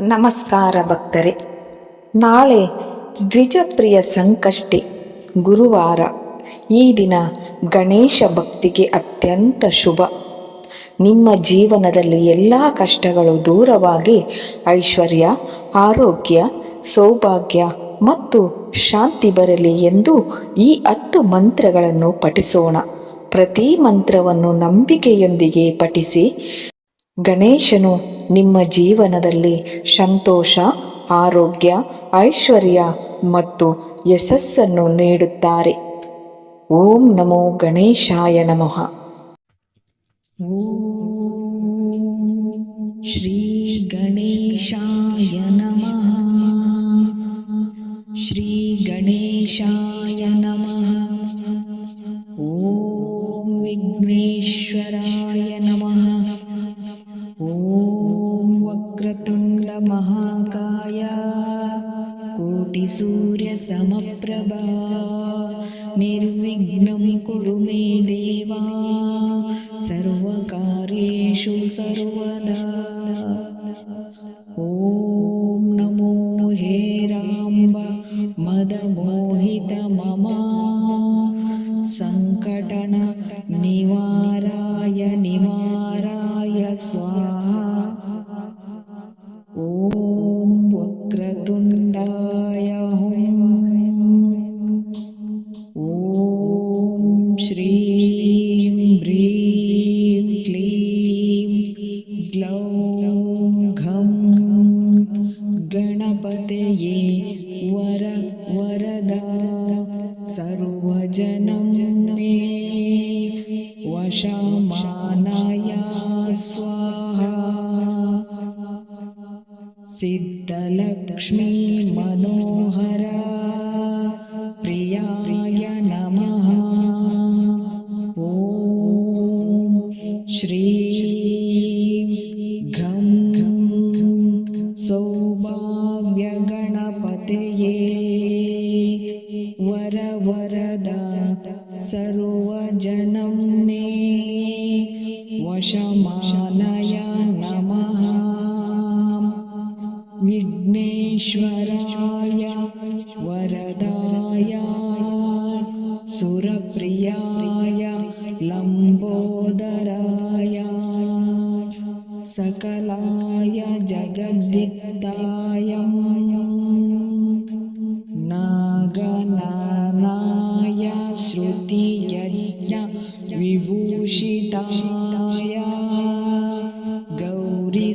ನಮಸ್ಕಾರ ಭಕ್ತರೆ. ನಾಳೆ ದ್ವಿಜಪ್ರಿಯ ಸಂಕಷ್ಟಿ ಗುರುವಾರ. ಈ ದಿನ ಗಣೇಶ ಭಕ್ತಿಗೆ ಅತ್ಯಂತ ಶುಭ. ನಿಮ್ಮ ಜೀವನದಲ್ಲಿ ಎಲ್ಲ ಕಷ್ಟಗಳು ದೂರವಾಗಿ ಐಶ್ವರ್ಯ, ಆರೋಗ್ಯ, ಸೌಭಾಗ್ಯ ಮತ್ತು ಶಾಂತಿ ಬರಲಿ ಎಂದು ಈ ಹತ್ತು ಮಂತ್ರಗಳನ್ನು ಪಠಿಸೋಣ. ಪ್ರತಿ ಮಂತ್ರವನ್ನು ನಂಬಿಕೆಯೊಂದಿಗೆ ಪಠಿಸಿ ಗಣೇಶನು ನಿಮ್ಮ ಜೀವನದಲ್ಲಿ ಸಂತೋಷ, ಆರೋಗ್ಯ, ಐಶ್ವರ್ಯ ಮತ್ತು ಯಶಸ್ಸನ್ನು ನೀಡುತ್ತಾರೆ. ಓಂ ನಮೋ ಗಣೇಶಾಯ ನಮಃ. ಶ್ರೀ ಗಣೇಶಾಯ ನಮಃ. ಶ್ರೀ ಗಣೇಶಾಯ ನಮಃ. ಓಂ ವಿಘ್ನೇಶ್ವರಾಯ निर्विघ्नं कुरु मे देवा। सर्वकार्येषु सर्वदा। ॐ नमो हे राम्ब मदमोहित ममा। सङ्कटन निवाराय निवाराय स्वाहा। सर्वजनं मे वशमानाया स्वाहा। सिद्धलक्ष्मी मनोहरा प्रियाय नमः। मे वशमानय नमः। विघ्नेश्वराय वरदाय सुरप्रियाय लम्बोदराय सकलाय जगद्दित्ताय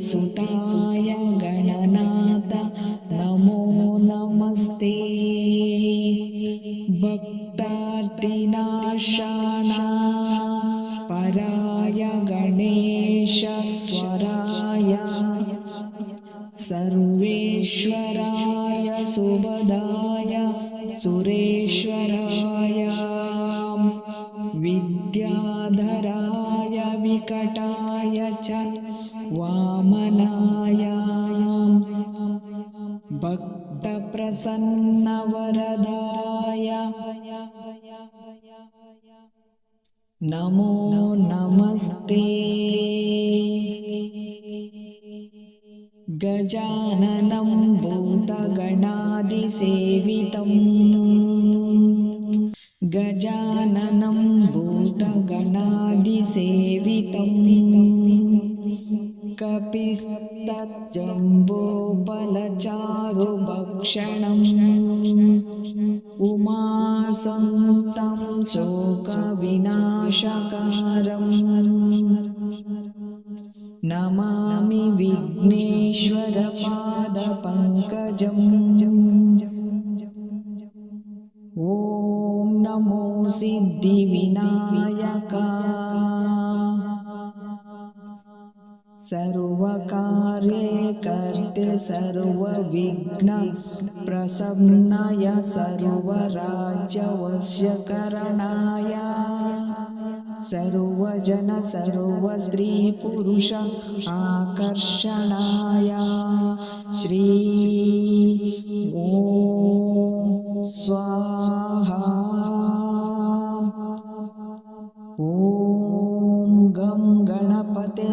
गौरीसुताय गणनाथ। नमो नमस्ते। भक्तार्तिनाशाना। पराय गणेशस्वराय सर्वेश्वराय सुभदाय सुरेश्वराय। विद्याधराय भक्तप्रसन्नवरदाय नमो नमस्ते। गजाननं भूतगणादिसेवितम् गजाननं भूतगणादिसेवितम् कपिस्तजम्बोबलचारुभक्षणम् उमासंस्तं शोकविनाशकारम्। नमामि विघ्नेश्वरपादपङ्कजम् सर्वकार्ये कर्ते सर्वविघ्न प्रसन्नाय सर्वराज्यवश्यकरणाय सर्वजन सर्वस्त्रीपुरुष आकर्षणाय। श्री ॐ स्वाहा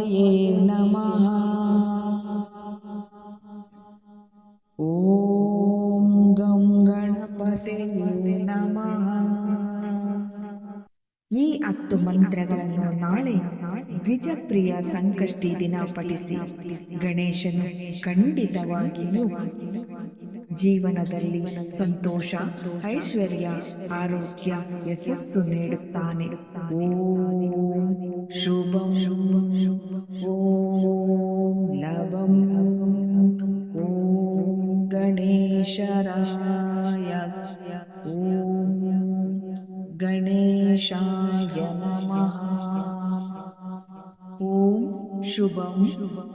ಗಣಪತಯೇ ನಮಃ ಓಂ ಗಂ ಗಣಪತಿ ನಮಃ ಈ ಹತ್ತು ಮಂತ್ರಗಳನ್ನು ನಾಳೆ ದ್ವಿಜಪ್ರಿಯ ಸಂಕಷ್ಟಿ ದಿನ ಪಠಿಸಿ ಗಣೇಶನು ಖಂಡಿತವಾಗಿಯೂ ಜೀವನದಲ್ಲಿ ಸಂತೋಷ ಐಶ್ವರ್ಯ ಆರೋಗ್ಯ ಯಶಸ್ಸು ನೀಡುತ್ತಾನೆ ಓಂ ಶುಭಂ ಓಂ ಲಭಂ ಓಂ ಗಣೇಶರಾಯ ಓಂ ಗಣೇಶಾಯ ನಮಃ ಓಂ ಶುಭಂ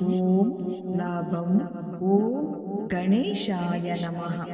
ಓಂ ಲಾಭಂ ಓಂ गणेशाय नमः।